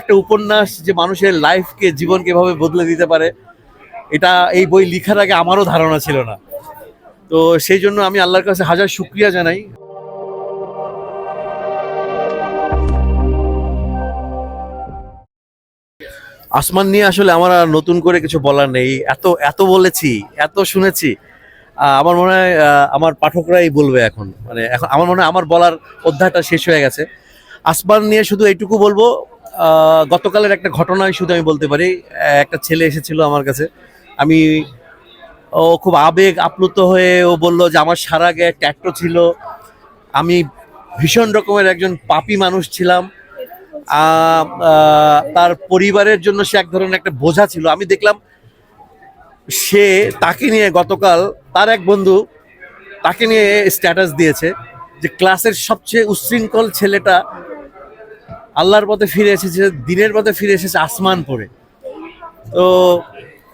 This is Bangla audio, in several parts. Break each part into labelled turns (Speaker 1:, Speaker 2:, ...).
Speaker 1: একটা উপন্যাস যে মানুষের লাইফকে জীবনকে এভাবে বদলে দিতে পারে, এটা এই বই লিখার আগে আমারও ধারণা ছিল না। তো সেই জন্য আমি আল্লাহর কাছে হাজার শুক্রিয়া জানাই। আসমান নিয়ে আসলে আমার আর নতুন করে কিছু বলার নেই। এত এত বলেছি, এত শুনেছি। আমার মনে হয় আমার পাঠকরাই বলবে এখন। মানে এখন আমার মনে হয় আমার বলার অধ্যায়টা শেষ হয়ে গেছে। আসমান নিয়ে শুধু এইটুকু বলব গতকালের একটা ঘটনাই শুধু আমি বলতে পারি একটা ছেলে এসেছিল আমার কাছে। আমি, ও খুব আবেগ আপ্লুত হয়ে ও বলল যে আমার সারা গায়ে ট্যাট্টো ছিল। আমি ভীষণ রকমের একজন পাপি মানুষ ছিলাম। তার পরিবারের জন্য সে এক ধরনের একটা বোঝা ছিল। আমি দেখলাম সে তাকে নিয়ে গতকাল তার এক বন্ধু তাকে নিয়ে স্ট্যাটাস দিয়েছে যে ক্লাসের সবচেয়ে উচ্ছৃঙ্খল ছেলেটা আল্লাহর পথে ফিরে এসেছে, দিনের পথে ফিরে এসেছে আসমান পড়ে তো,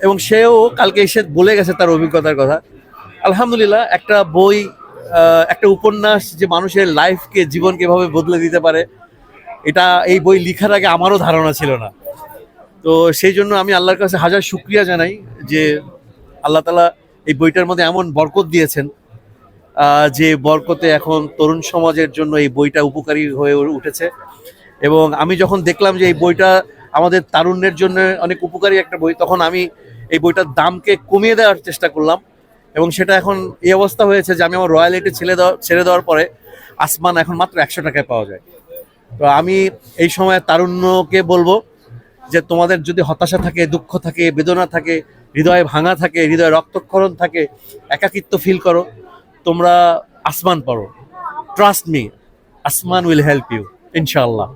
Speaker 1: এবং সেও কালকে এসে বলে গেছে তার অভিজ্ঞতার কথা। আলহামদুলিল্লাহ, একটা বই একটা উপন্যাস যে মানুষের লাইফকে জীবনকে এভাবে বদলে দিতে পারে, এটা এই বই লিখার আগে আমারও ধারণা ছিল না। তো সেই জন্য আমি আল্লাহর কাছে হাজার শুক্রিয়া জানাই যে আল্লাহ তালা এই বইটার মধ্যে এমন বরকত দিয়েছেন যে বরকতে এখন তরুণ সমাজের জন্য এই বইটা উপকারী হয়ে উঠেছে। এবং আমি যখন দেখলাম যে এই বইটা আমাদের তারুণ্যের জন্য অনেক উপকারী একটা বই, তখন আমি এই বইটার দামকে কমিয়ে দেওয়ার চেষ্টা করলাম এবং সেটা এখন এই অবস্থা হয়েছে যে আমি আমার রয়্যালিটি ছেড়ে দেওয়া, ছেড়ে দেওয়ার পরে আসমান এখন মাত্র একশো টাকায় পাওয়া যায়। তো আমি এই সময় তারুণ্যকে বলব যে তোমাদের যদি হতাশা থাকে, দুঃখ থাকে, বেদনা থাকে, হৃদয়ে ভাঙা থাকে, হৃদয়ে রক্তক্ষরণ থাকে, একাকিত্ব ফিল করো, তোমরা আসমান পড়ো trust me Asman will help you ইনশাআল্লাহ।